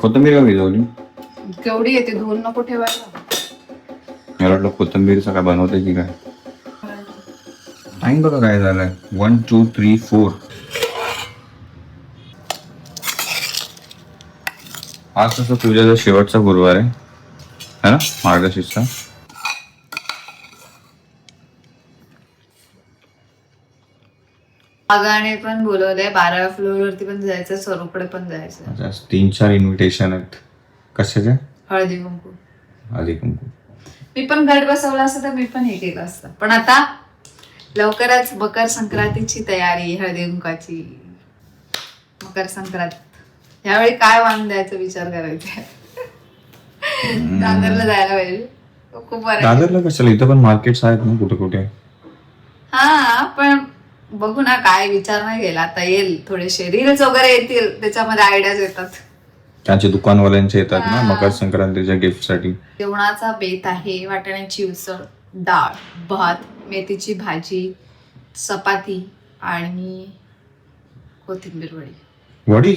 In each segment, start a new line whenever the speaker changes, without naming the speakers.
कोथिंबीर का भिजवली
केवढी येते धुवून नको ठेवायला.
मला वाटलं कोथिंबीरचं काय बनवते की काय? टाइम बघा काय झालंय. वन टू थ्री फोर आज तसं पूजाचा शेवटचा गुरुवार आहे. है ना? मार्गशीर्षचा
आगाने पण बोलवलंय बाराव्या फ्लोअर वरती पण जायचं स्वरूपकडे पण जायचं
आता तीन चार इन्व्हिटेशन आहेत. कशाचे?
हळदी कुंकू.
आधी कुंकू.
मी पण घट बसवला असतं तर मी पण हे केलं असतं. पण आता लवकरच मकर संक्रांतीची तयारी हळदी कुंकाची मकर संक्रांत यावेळी काय वाण द्यायचा विचार करायचा? दादरला जायला पाहिजे. खूप बरं.
दादरला कशाला? इथं पण मार्केट्स आहेत ना कुठे कुठे?
हा पण बघू ना काय विचार नाही केला. आता येईल. थोडेसे रील्स वगैरे येतील. त्याच्यामध्ये आयडियाज येतात.
त्यांचे दुकानवाल्यांचे येतात ना
हा.
मकर संक्रांतीच्या गिफ्टसाठी
जेवणाचा बेत आहे वाटाण्याची उसळ डाळ भात मेथीची भाजी चपाती आणि कोथिंबीर वडी.
वडी?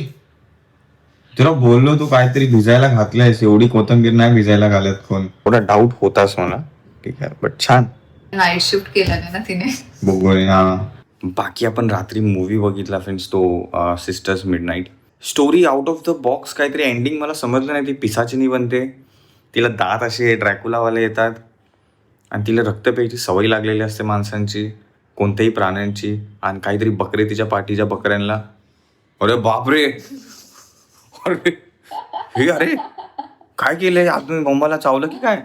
तुला बोललो तू काहीतरी भिजायला घातलंयस एवढी कोथिंबीर नाही भिजायला घालत कोण? थोडा डाऊट होताच मला ठीक आहे बट छान.
नाईट शिफ्ट केलं नाही ना तिने.
हा. बाकी आपण रात्री मूवी बघितला फ्रेंड्स तो sisters midnight story out of the box काहीतरी एंडिंग मला समजलं नाही ती पिसाचिनी बनते तिला दात असे ड्रॅकुलावाले येतात. आणि तिला रक्तपेची सवय लागलेली असते माणसांची कोणत्याही प्राण्यांची. आणि काहीतरी बकरे तिच्या पाठीच्या बकऱ्यांना. अरे बापरे! अरे हे अरे काय केलंय अजून मम्माला चावलं की काय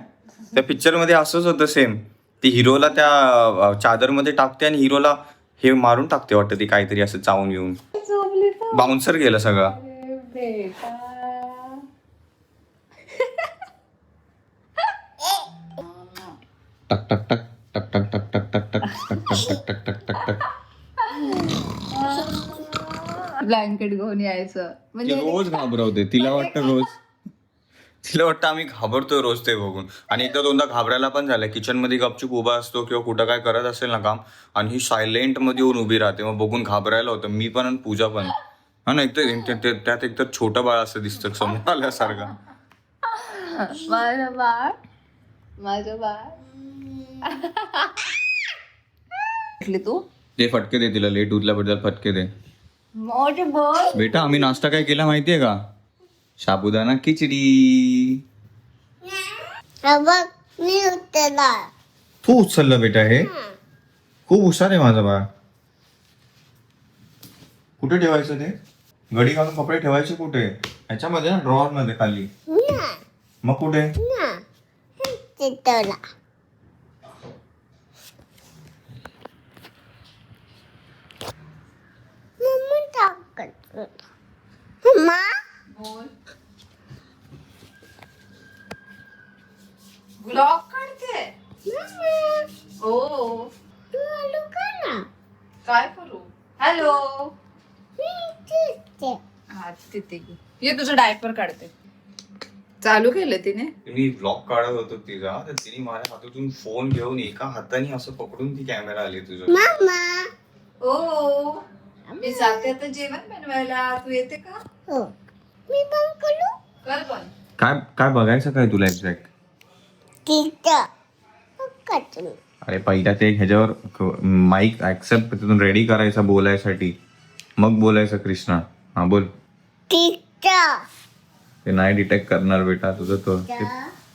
त्या पिक्चरमध्ये असंच होतं सेम ती हिरोला त्या अं, चादरमध्ये टाकते आणि हिरोला हे मारून टाकते वाटतं ती काहीतरी असं चावून येऊन बाउन्सर गेलं सगळं टक टक टक टक टक टक टक टक टक टक टक टक टक टक टक
ब्लँकेट घेऊन यायचं. म्हणजे
रोज घाबरवते. तिला वाटतं रोज. तिला वाटतं आम्ही घाबरतोय रोज ते बघून. आणि एकदा दोनदा घाबरायला पण झालं. किचनमध्ये गपचूप उभा असतो किंवा कुठं काय करत असेल ना काम आणि ही सायलेंटमध्ये येऊन उभी राहते. मग बघून घाबरायला होतं. मी पण आणि पूजा पण. हा ना एकतर त्यात एकतर छोटं बाळ असं दिसतं समोर आल्यासारखं.
माझं बाळ माझं बाळ तू?
ते फटके दे तिला. लेट उठल्याबद्दल फटके दे. बेटा आम्ही नाश्ता काय केला माहितीये का? साबुदाणा खिचडी. तू उचललं बेटा हे. खूप हुशार आहे माझा बाळ. कुठे ठेवायचं ते? गडी घालून कपडे ठेवायचे कुठे? ह्याच्यामध्ये ना ड्रॉवर मध्ये खाली. मग कुठे
चितवला मम्मा टाकत मम्मा
बोल ब्लॉग काढते
मम्मा
ओ.
तू आलो का ना?
काय करू? हॅलो
मी
हा तिथे. ये तुझं डायपर काढते. चालू केलं तिने?
मी ब्लॉग काढत होतो तिचा तर तिने माझ्या हातातून फोन घेऊन एका हाताने असं पकडून ती कॅमेरा आली तुझं
मम्मा
ओ. मी जाते आता जेवण बनवायला. तू येते का?
मी पण करू?
कर पण.
काय काय बघायचं काय तुला एक्झॅक्ट अरे पहिला ते ह्याच्यावर माईक ऍक्सेप्ट तिथून रेडी करायचा बोलायसाठी. मग बोलायचं कृष्णा. हा बोल. ते नाही डिटेक्ट करणार बेटा तुझं तो. ते-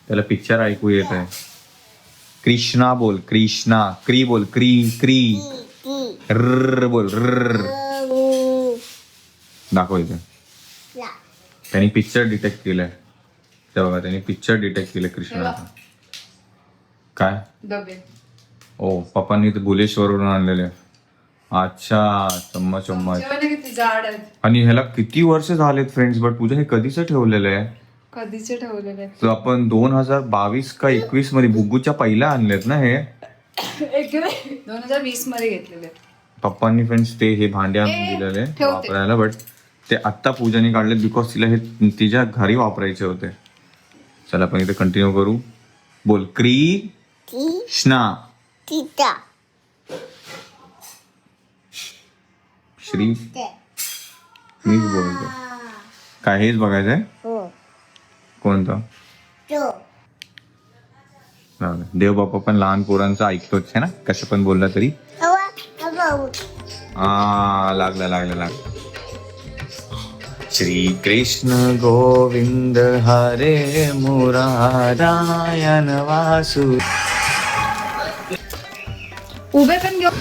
त्याला पिक्चर ऐकू येत आहे. कृष्णा बोल कृष्णा. क्री बोल क्री क्री. रर्र बोल रर्र दाखव इथे. त्यांनी पिक्चर डिटेक्ट केलंय. ते बघा त्यांनी पिक्चर डिटेक्ट केलं कृष्णाचं काय?
डबे
ओ पप्पांनी ते बुलेश्वरवरून आणलेले. अच्छा चम्मच चम्मच
जेवण किती जाड आहेत.
आणि ह्याला किती वर्ष झालेत फ्रेंड्स बट पूजा हे कधीच ठेवलेलं आहे?
कधीचे ठेवलेले
तर आपण दोन हजार बावीस का एकवीसमध्ये बुग्गूच्या पहिल्या आणलेत ना हे?
दोन हजार वीसमध्ये घेतलेले.
पप्पांनी फ्रेंड्स ते हे भांडे आणून दिलेले. वापरायला बट ते आत्ता पूजाने काढले बिकॉज तिला हे तिच्या घरी वापरायचे होते. चला आपण इथे कंटिन्यू करू. बोल. क्री स्ना
तिचा.
श्री. मीच बोलतो. काय हेच बघायचंय
हो.
कोणतं. देव बाप्पा पण लहान पोरांचं ऐकतोच आहे ना? कसं पण बोलला तरी. लागला लागला लागला. श्री कृष्ण गोविंद हरे मुरारायण वासु।
उभे पण घेऊ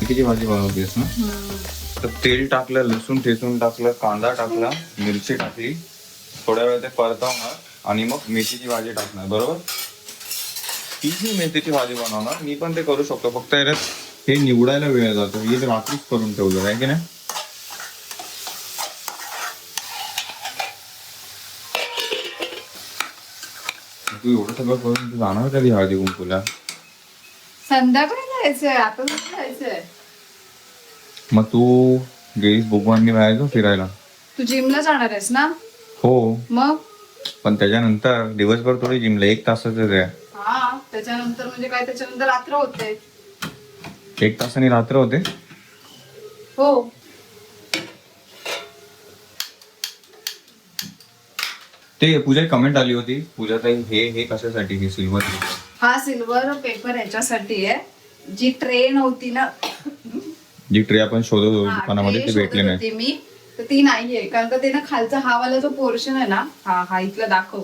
किती भाजी बनवतेस ना? तर तेल टाकलं लसूण ठेचून टाकलं कांदा टाकला मिरची टाकली. थोड्या वेळ ते परतवणार आणि मग मेथीची भाजी टाकणार बरोबर? ती जी मेथीची भाजी बनवणार मी पण ते करू शकतो. फक्त याच्यात हे निवडायला वेळ जातो. हे तर रात्रीच करून ठेवलं आहे की नाही? तू एवढं सगळं करून तू जाणार कधी हळदी कुंकूला?
संध्याकाळी? जायचंय आता नाही जायचंय.
मग तू गेलीस भगवाननी बाहेर फिरायला.
तू जिमला जाणार आहेस ना?
हो.
मग?
पण त्याच्यानंतर दिवसभर थोडी जिमला एक तासाच आहे.
हा त्याच्यानंतर म्हणजे काय त्याच्यानंतर रात्र होते.
एक तासाने रात्र होते?
हो.
ते पूजा कमेंट आली होती पूजा ताई हे हे कशासाठी? हे सिल्वर
हा सिल्वर पेपर याच्यासाठी आहे. जी ट्रे नव्हती ना
जी ट्रे आपण शोधत होतो
हा,
दुकानामध्ये
tray
ते भेटले
शोधत
नाही.
होती मी तर ती नाहीये. कारण का ते ना खालचा हा वाला जो पोर्शन आहे ना हा हा इथला दाखव.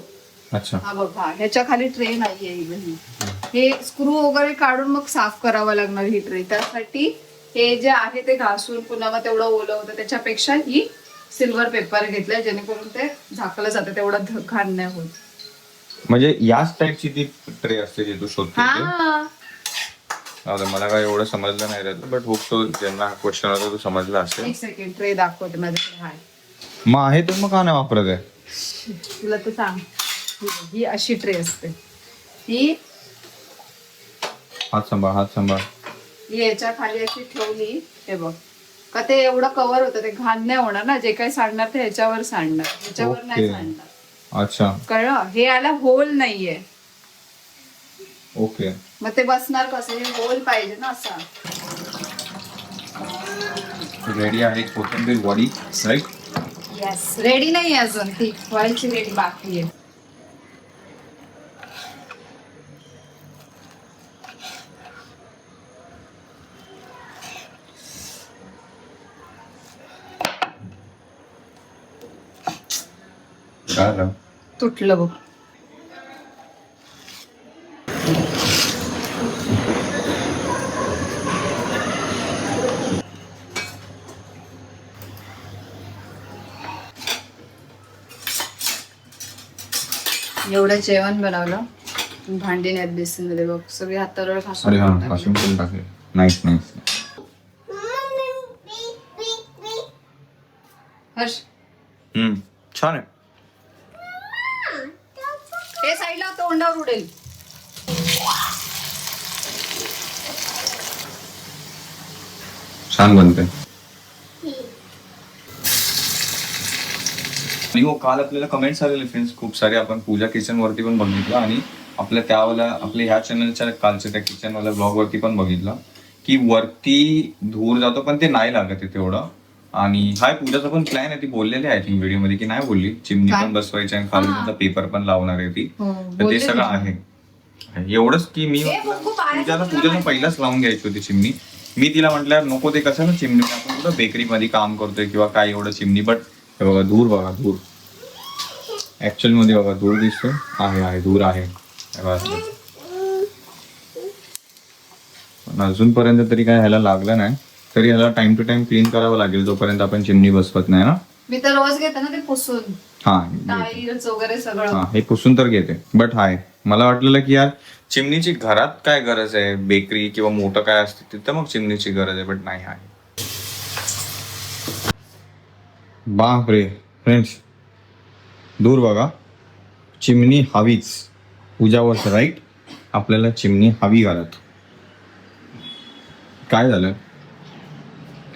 अच्छा.
हा बघ हा ह्याच्या खाली ट्रे नाहीये ही. हे स्क्रू वगैरे काढून मग साफ करावं लागणार ही ट्रे त्यासाठी हे जे आहे ते घासून पुन्हा मग तेवढं ओलं होतं. त्याच्यापेक्षा ही सिल्वर पेपर घेतलाय जेणेकरून ते झाकलं जातं तेवढं घाण नाही होत.
म्हणजे याच टाईपची ती ट्रे असते जी तू शोधते.
हा.
मला काय एवढं समजलं नाही राहिलं बट होप तो ज्यांना क्वेश्चन होता तो समजला असेल.
एक सेकंड ट्रे दाखवते माझ्याकडे हाय.
मग आहे तर मग का नाही वापरत आहे?
तुला तर सांग. ही बघ, ही अशी ट्रे असते. ही
हात सांभाळ हात सांभाळ.
ही याच्या खाली अशी ठेवली हे बघ. का ते एवढं कव्हर होतं ते घाण नाही होणार ना? जे काही सांडणार ते ह्याच्यावर सांडणार. ह्याच्यावर नाही. सांडणार.
अच्छा.
कळलं? हे याला होल नाहीये.
ओके
मग ते बसणार कसं? हे होल पाहिजे ना असा.
रेडी आहे कोथिंबीर वडी राईट
येस रेडी नाही अजून ती. व्हायची रेडी बाकी आहे.
झालं?
तुटलं बघ. एवढं जेवण बनवलं. भांडी नाहीत बेसिनमध्ये बघ. सगळी हातावर
अरे हा
घासून
वाशिंग करून टाकले नाईस नाईस
हर्ष.
हम्म छान आहे. छान बनते आणि हो काल आपल्याला कमेंट्स आलेले फ्रेंड्स खूप सारे आपण पूजा किचन वरती पण बघितलं आणि आपल्या त्यावाला आपल्या ह्या चॅनलच्या कालच्या त्या किचन वाल्या ब्लॉग वरती पण बघितलं की वरती धूर जातो पण ते नाही लागत आहे तेवढं. आणि हाय पूजाचा पण प्लॅन आहे ती बोललेली आहे थिंक व्हिडिओमध्ये की नाही बोलली. चिमणी? पण बसवायची आणि खाली. त्याचा पेपर पण लावणार आहे ती.
हो,
तर ते सगळं. आहे. एवढंच की मी पूजाला
माहिती
पहिलाच लावून घ्यायची होती चिमणी. मी तिला म्हटलं नको ते कसं ना चिमणी आपण कुठं बेकरी मध्ये काम करतोय किंवा काय एवढं चिमणी बट हे बघा धूर बघा धूर ऍक्च्युअलमध्ये बघा धूर दिसतो आहे आहे धूर आहे. पण अजूनपर्यंत तरी काय ह्याला लागलं नाही. तरी याला टाइम टू टाइम क्लीन करावं लागेल जोपर्यंत आपण चिमणी बसवत नाही ना.
मी तर रोज घेते ना ते पुसून.
हा
टाईल्स वगैरे सगळं.
हा हे पुसून तर घेते. बट हाय मला वाटलेलं की यार चिमणीची घरात काय गरज आहे? बेकरी किंवा मोठं काय असते तिथं मग चिमणीची गरज आहे बट नाही आहे. बापरे फ्रेंड्स दूर बघा. चिमणी हवीच. पूजा वॉज राईट आपल्याला चिमणी हवी घालत काय झालं?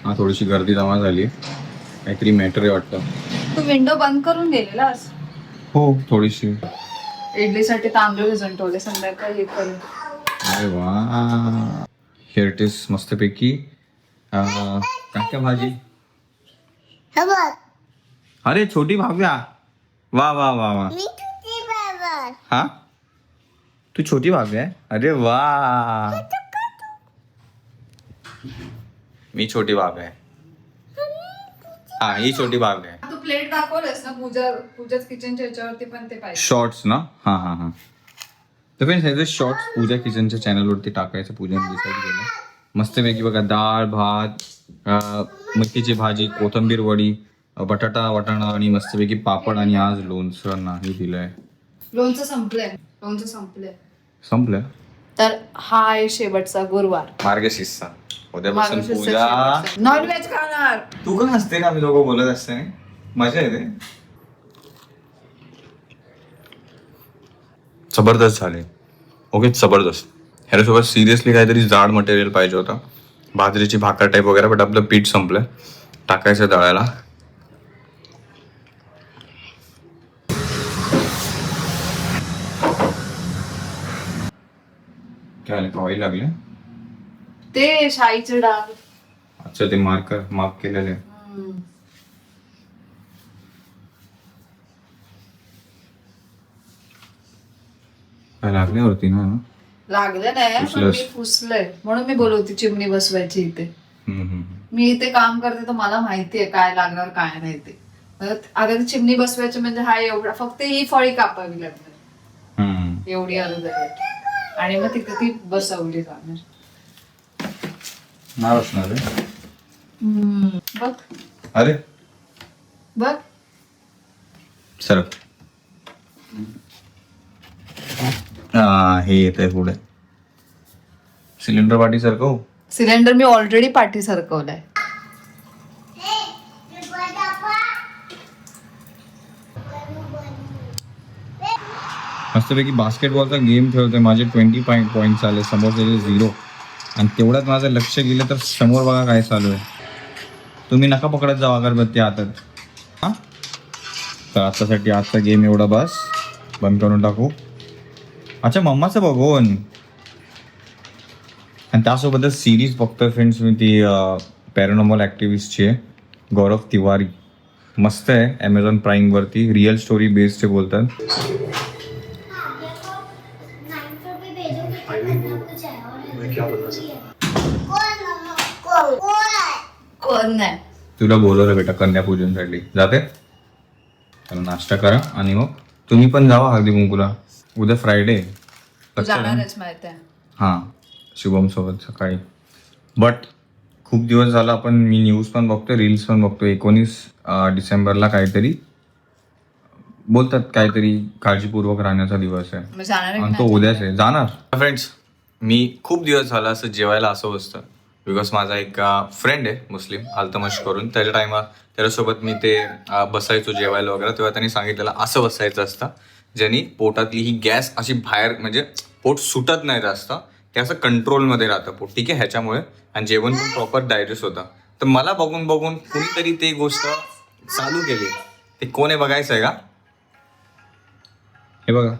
हा थोडीशी गर्दी जमा झाली. काहीतरी मॅटर आहे वाटतं.
तू विंडो बंद करून गेलेलास.
हो थोडीशी.
इडलीसाठी तांदूळ भिजून ठेवले संध्याकाळी हे करून.
अरे वा. हिअर मस्तपैकी. अं, काय काय भाजी.
हे बघ
अरे छोटी भाव्या. वा वा वा वा.
मी तुझी बाबा
हा? तू छोटी भाव्या आहे? अरे वा. मी छोटी भाव्या आहे. हा ही छोटी भाव्या आहे.
प्लेट दाखवलंस ना पूजा पूजाच किचनच्या ह्याच्यावरती पण ते पाहिजे.
शॉर्ट्स ना? हा हा हा. तर फ्रेंड्स ह्याचे शॉर्ट्स पूजा किचनच्या चॅनलवरती टाकायचं पूजन डिसाईड केलं. मस्तपैकी बघा डाळ भात अं, मटकीची भाजी कोथंबीर वडी बटाटा वाटाणा आणि मस्तपैकी पापड आणि आज लोणचं नाही दिलंय.
लोणचं संपलंय लोणचं संपलंय.
संपलं
तर हा आहे शेवटचा गुरुवार.
मार्गशीर्षचा. उद्यापासून पूजा.
नॉनव्हेज खाणार.
तू पण हसते ना आम्ही दोघं बोलत असते मजा येते. जबरदस्त झाले. ओके जबरदस्त. ह्याच्यासोबत सिरियसली काहीतरी जाड मटेरियल पाहिजे होतं. बाजरीची भाकर टाईप वगैरे बट आपलं पीठ संपलं. टाकायचं दळायला. काय ऑइल लागले
ते शाईचे डाळ.
अच्छा ते मार्कर मार्क केलेले काय लागल्यावरती ना
लागलं नाही पण
पुसलंस.
मी पुसलंय म्हणून मी बोलवते चिमणी बसवायची इथे
हम्म, हम्म, हम्म.
मी इथे काम करते तर मला माहितीये काय लागणार काय नाही ते आता ती चिमणी बसवायची म्हणजे हा एवढा फक्त ही फळी कापावी लागणार
हम्म.
एवढी अगोदर आहे. आणि मग तिथे ती बसवली जाणार
नाही बसणार रे.
बघ
अरे
बघ
सर हा हे येत आहे पुढे सिलेंडर पाठी सारखं
सिलेंडर मी ऑलरेडी पाठी सरकवलाय
मस्तपैकी बास्केटबॉलचा गेम खेळतोय माझे ट्वेंटी पॉईंट पॉईंट आले समोर त्याचे झिरो आणि तेवढ्यात माझं लक्ष गेलं तर समोर बघा काय चालू आहे. तुम्ही नका पकडत जाऊ अगरबत्ती हातात हा? तर आतासाठी आजचा गेम एवढा बस. बंद करून टाकू. अच्छा मम्माचं बघून. आणि त्यासोबतच सिरीज बघतोय फ्रेंड्स मी ती पॅरानॉमल ॲक्टिव्हिस्टची आहे गौरव तिवारी. मस्त आहे ॲमेझॉन प्राईमवरती रिअल स्टोरी बेस्ड ते बोलतात. तुला बोलवलं बेटा कन्यापूजनसाठी जाते? नाश्ता करा आणि मग. तुम्ही पण जावा हळदी कुंकूला उद्या फ्रायडे
तू जाणारच माहिती आहे.
हां शुभम सोबत सकाळी. बट खूप दिवस झाला आपण मी न्यूज पण बघतोय रील्स पण बघतोय. एकोणीस डिसेंबरला काहीतरी बोलतात काहीतरी काळजीपूर्वक राहण्याचा दिवस आहे.
मग जाणार आहे
आणि तो? उद्याच आहे. जाणार. फ्रेंड्स मी खूप दिवस झाला असं जेवायला असं बसतं बिकॉज माझा एक फ्रेंड आहे मुस्लिम अल्तमश करून. त्याच्या टायमा त्याच्यासोबत मी ते अं, बसायचो जेवायला वगैरे. तेव्हा त्यांनी सांगितलेलं असं बसायचं असतं. ज्यांनी पोटातली ही गॅस अशी बाहेर म्हणजे पोट सुटत नाही जास्त ते असं कंट्रोलमध्ये राहतं पोट ठीक आहे? ह्याच्यामुळे. आणि जेवण पण प्रॉपर डायजेस्ट होतं. तर मला बघून बघून कुणीतरी ते गोष्ट चालू केली. ते कोण आहे बघायचं आहे का? हे बघा.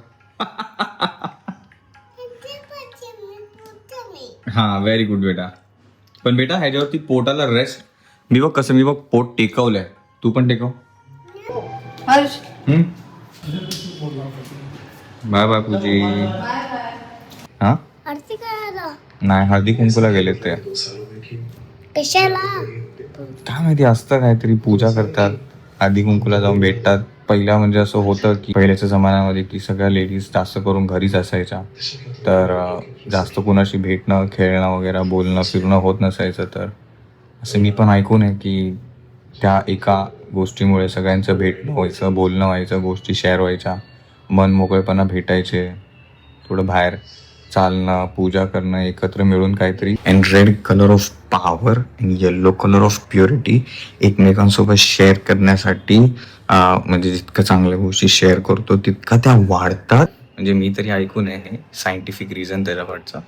हा व्हेरी गुड बेटा. पण बेटा ह्याच्यावरती पोटाला रेस्ट मी बघ कसं मी बघ पोट टेकवलंय. तू पण टेकव? बाय बाय पूजी हा? नाही हळदी कुंकूला गेले ते. काय माहिती असतं काहीतरी पूजा करतात. हळदी कुंकूला जाऊन भेटतात. पहिला म्हणजे असं होतं की पहिल्याच्या जमान्यामध्ये की सगळ्या लेडीज जास्त करून घरीच असायच्या. तर जास्त कुणाशी भेटणं खेळणं वगैरे बोलणं फिरणं होत नसायचं तर. असं मी पण ऐकून आहे की त्या एका गोष्टीमुळे सगळ्यांचं भेटणं व्हायचं बोलणं व्हायचं गोष्टी शेअर व्हायच्या. मन मोकळेपणा भेटायचे थोडं बाहेर चालणं पूजा करणं एकत्र मिळून काहीतरी. And red colour of power and yellow colour of purity एकमेकांसोबत शेअर करण्यासाठी म्हणजे जितकं चांगल्या गोष्टी शेअर करतो तितका त्या वाढतात. म्हणजे मी तरी ऐकून आहे हे सायंटिफिक रिझन त्याच्या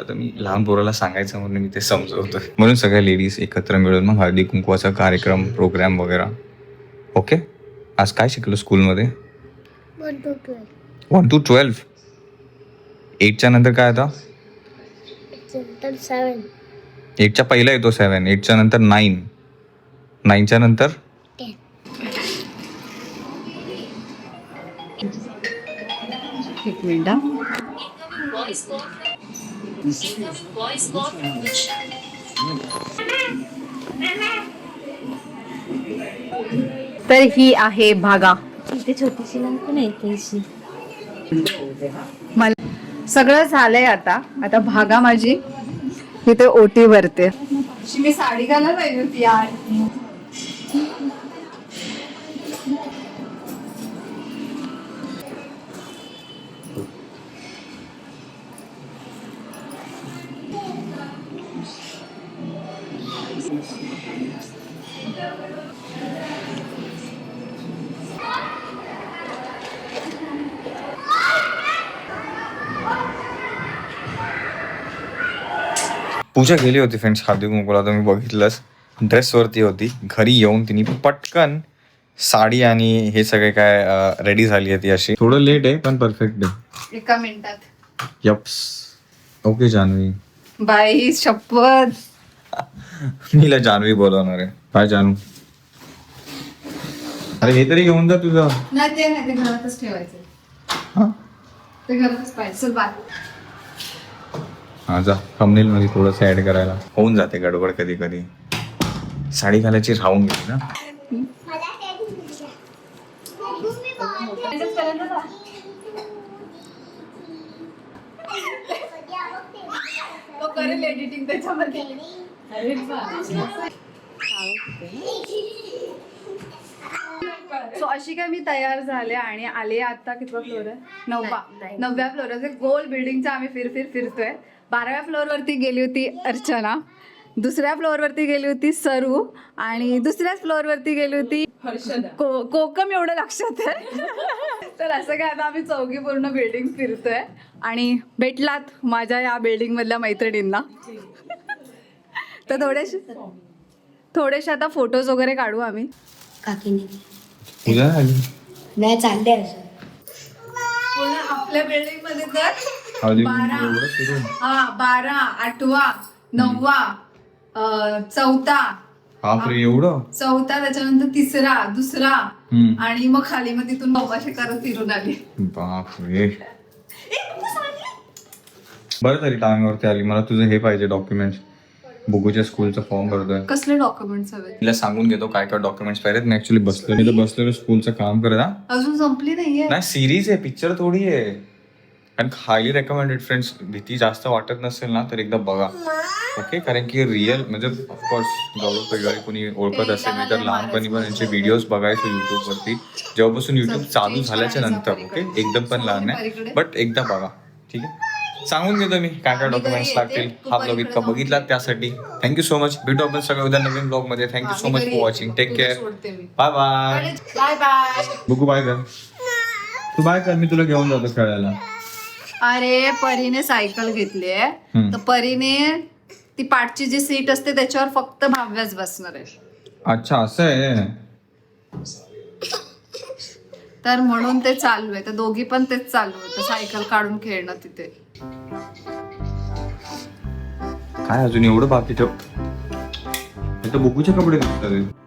आता मी लहान पोराला सांगायचं म्हणून मी ते समजवतो म्हणून सगळ्या लेडीज एकत्र मिळून मग हळदी कुंकवाचा कार्यक्रम प्रोग्राम वगैरे. ओके आज काय शिकलो स्कूलमध्ये
one two twelve
one two twelve एटच्या नंतर काय आता?
सेवन
एटच्या पहिला येतो सेवन एटच्या नंतर नाईन नाईनच्या नंतर?
टेन
एक मिनिट. तर ही आहे भागा.
इथे छोटीशी लहान पण आहे
मला सगळं झालंय आता. आता भागा माझी. इथे ओटी भरते. मी साडी घालायला पाहिजे होती यार.
पूजा गेली होती फ्रेंड्स हळदी कुंकूला मी बघितलंच. ड्रेसवरती होती. घरी येऊन तिने पटकन साडी आणि हे सगळे काय रेडी झाली आहे ती अशी थोडं लेट आहे पण परफेक्ट आहे.
एका मिनिटात.
यप्स ओके जान्हवी
बाई शपथ
मीला जान्हवी बोलवणार आहे. काय जानू अरे हे तरी घेऊन जा तुझं.
नाही ते नाही ते घरातच ठेवायचं ते घरातच पाहिजे. बाय
हा जा. थंबनेल मध्ये थोडंसं ऍड करायला. होऊन जाते गडबड कधी कधी साडी घालायची राहून गेली ना.
सो अशी काय मी तयार झाले आणि आले आता कितवा फ्लोर आहे? नववा. नवव्या फ्लोर गोल बिल्डिंगचा आम्ही फिर फिर फिरतोय. बाराव्या फ्लोअर वरती गेली होती अर्चना दुसऱ्या फ्लोअर वरती गेली होती सरू आणि दुसऱ्याच फ्लोअर वरती गेली होती को- कोकम एवढं लक्षात आहे. तर असं काय आता आम्ही चौघी पूर्ण बिल्डिंग फिरतोय आणि भेटलात माझ्या या बिल्डिंग मधल्या मैत्रिणींना. तर थोडेसे थोडेसे आता फोटोज वगैरे काढू आम्ही.
काकीने. नाही चालले
पूर्ण आपल्या बिल्डिंगमध्ये तर
हळदी
बारा.
एवढं
हा बारा आठवा नववा चौथा.
बापरे एवढं?
चौथा त्याच्यानंतर तिसरा दुसरा.
हम्म.
आणि मग खाली मग तिथून नववाशे करत फिरून आली.
बापरे. बरं तरी टायमावरती आली. मला तुझं हे पाहिजे डॉक्युमेंट बुगूच्या स्कूलचा फॉर्म भरतोय.
कसले डॉक्युमेंट्स हवे?
तिला सांगून घेतो काय काय डॉक्युमेंट्स पाहिजेत. मी ऍक्च्युली बसलो मी तर बसलेलो स्कूलचं काम करत हा.
अजून संपली नाहीये.
नाही सिरीज आहे पिक्चर थोडी आहे. आणि हायली रेकमेंडेड फ्रेंड्स भीती जास्त वाटत नसेल ना तर एकदा बघा. ओके कारण की रिअल म्हणजे ऑफकोर्स गौरव पेगळे कोणी ओळखत असेल मी तर लहानपणी पण यांचे व्हिडिओज बघायचो युट्यूबवरती जेव्हापासून युट्यूब चालू झाल्याच्यानंतर ओके एकदम पण लहान आहे. बट एकदा बघा. ठीक आहे? सांगून घेतो मी काय काय डॉक्युमेंट्स लागतील. हा ब्लॉग इतका बघितला त्यासाठी. थँक्यू सो मच भेटू आपण सगळं उद्या नवीन ब्लॉगमध्ये thank you so much for watching take care bye bye
bye bye
बघू बाय कर तू बाय कर मी तुला घेऊन जातो खेळायला.
अरे परीने सायकल घेतली आहे. तर परीने ती पाठची जी सीट असते त्याच्यावर फक्त भाव्याच बसणार आहे.
अच्छा असं आहे.
तर म्हणून ते चालू आहे. तर दोघी पण तेच चालू आहे. सायकल काढून खेळणं तिथे.
काय अजून एवढं बाकी ठेव? बुकूचे कपडे दिसतात. हे.